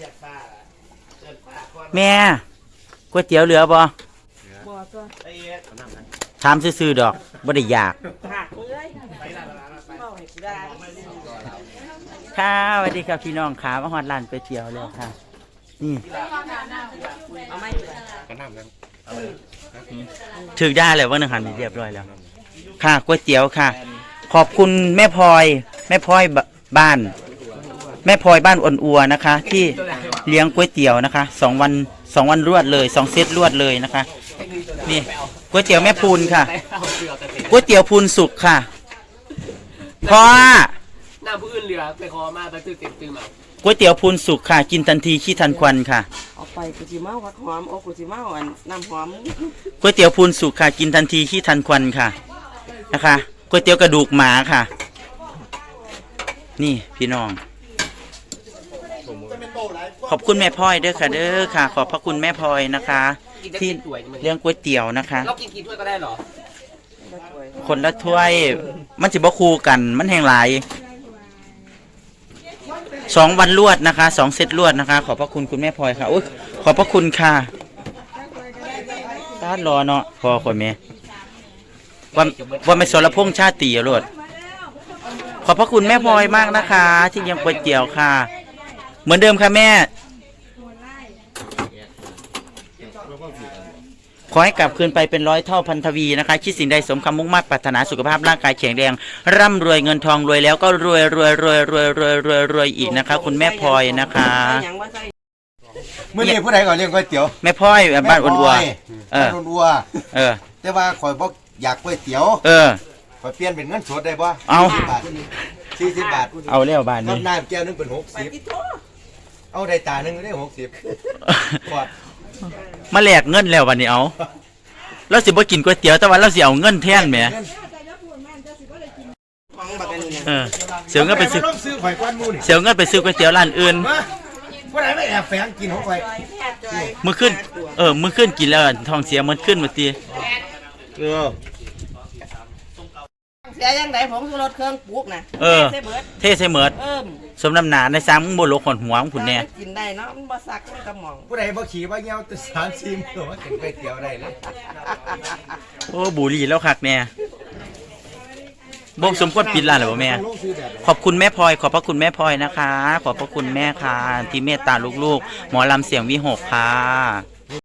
เรียกป้าล่ะเกินป้าก่อนแม่ก๋วยเตี๋ยวเหลือบ่บ่ตัวไอ้เอ็ดถามซื่อๆดอกบ่ได้อยาก หักเลยไปนั่นแล้วไปเมาให้กูได้ค่ะสวัสดีครับพี่น้องขามาฮอดร้านก๋วยเตี๋ยวแล้วค่ะ นี่เอาไม่เลยถึกได้แล้วว่านึงหันเรียบร้อยแล้ว ค่ะก๋วยเตี๋ยวค่ะ ขอบคุณแม่พลอย แม่พลอยบบ้าน แม่พลอยบ้านอ่อนอัวนะคะ ที่เลี้ยงก๋วยเตี๋ยวนะคะสองวันสองวันรวดเลยสองเซตรวดเลยนะคะ นี่ก๋วยเตี๋ยวแม่พูนค่ะก๋วยเตี๋ยวพูนสุกค่ะพ่อหน้าผู้อื่นเหลือไปคอมาไปตื้อเต็มตื้อมาก๋วยเตี๋ยวพูนสุกค่ะ กินทันทีขี้ทันควันค่ะเอาไปกูสิเมาผักหอมโอ้กูสิเมาอันน้ำหอมก๋วยเตี๋ยวพูนสุกค่ะ กินทันทีขี้ทันควันค่ะนะคะก๋วยเตี๋ยวกระดูกหมาค่ะ นี่พี่น้อง ขอบคุณแม่พลอยเด้อค่ะเด้อค่ะ ขอบพระคุณแม่พลอยนะคะกินได้ที่กินถ้วยมันเลี้ยงก๋วยเตี๋ยวนะคะ เรากินกี่ถ้วยก็ได้เหรอคนละถ้วย มันสิบ่คู่กันมันแห่งหลายสองวันรวดนะคะสองเซตรวดนะคะ ขอบพระคุณคุณแม่พลอยค่ะโอ้ยขอบพระคุณค่ะตาดรอเนาะพอคนแม่ว่าว่าไม่สรพงษ์ชาติรวดขอบพระคุณแม่พลอยมากนะคะ ที่เลี้ยังก๋วยเตี๋ยวค่ะ เหมือนเดิมค่ะแม่ ขอให้กลับคืนไปเป็นร้อยเท่าพันทวีนะคะ คิดสิ่งใดสมคำมุ่งมั่นปรารถนาสุขภาพร่างกายแข็งแรง ร่ำรวยเงินทองรวยแล้วก็รวยรวยรวยรวยรวยรวยรวยอีกนะคะ คุณแม่พลอยนะคะใส่หยังว่าใส่มื่อนี้ผู้ใดก่อนเลี้ยงก๋วยเตี๋ยวแม่พลอยบ้านอ้วนวัว เออ นวัวเออ แต่ว่าข่อยบอกอยากก๋วยเตี๋ยวเออ ข่อยเปลี่ยนเป็นเงินสดได้บ่เอา สี่สิบบาทเอาแล้วบานนี้ น้ำแก้วนึงเป็นหกสิบ เอาได้ตาหนึงก็ได้หกสิบขวดมาแลกเงินแล้ววันนี้เอาเราสิบ่กินก๋วยเตี๋ยวแต่ว่าเราสิเอาเงินแทนแหมของบักอันนี้เนี่ยเออเสียเงินไปซื้อผู้ใดมาลงซื้อข่อยก้อนหมูนี่เสียเงินไปซื้อก๋วยเตี๋ยวร้านอื่น มาผู้ใดไม่แอบแฝงกินของข่อยมื้อขึ้น เออ มื้อขึ้นกินแล้วท้องเสียมันขึ้นมาตีเออเสียยังไงผมสุรสเครื่องปลูกนะเออ ใส่เบิดเทใส่เหมิดเอิ่ม สมน้ำหนาในซ้ำมึงบ่ลกหอนหัวมึงผุนแน่กินได้เนาะมันบ่ซักมันกระหม่องผู้ใดบ่ขี่บ่เงี้ยวแต่สามสี่มื้อมากินก๋วยเตี๋ยวได้เลยโอ้บุหรี่แล้วคักแน่บ่สมควรปิดร้านหรือบ่แม่ ลงซื้อแบบขอบคุณแม่พลอย ขอบพระคุณแม่พลอยนะคะ ขอบพระคุณแม่ค่ะ ที่เมตตาลูกๆ หมอลำเสียงวิหกค่ะ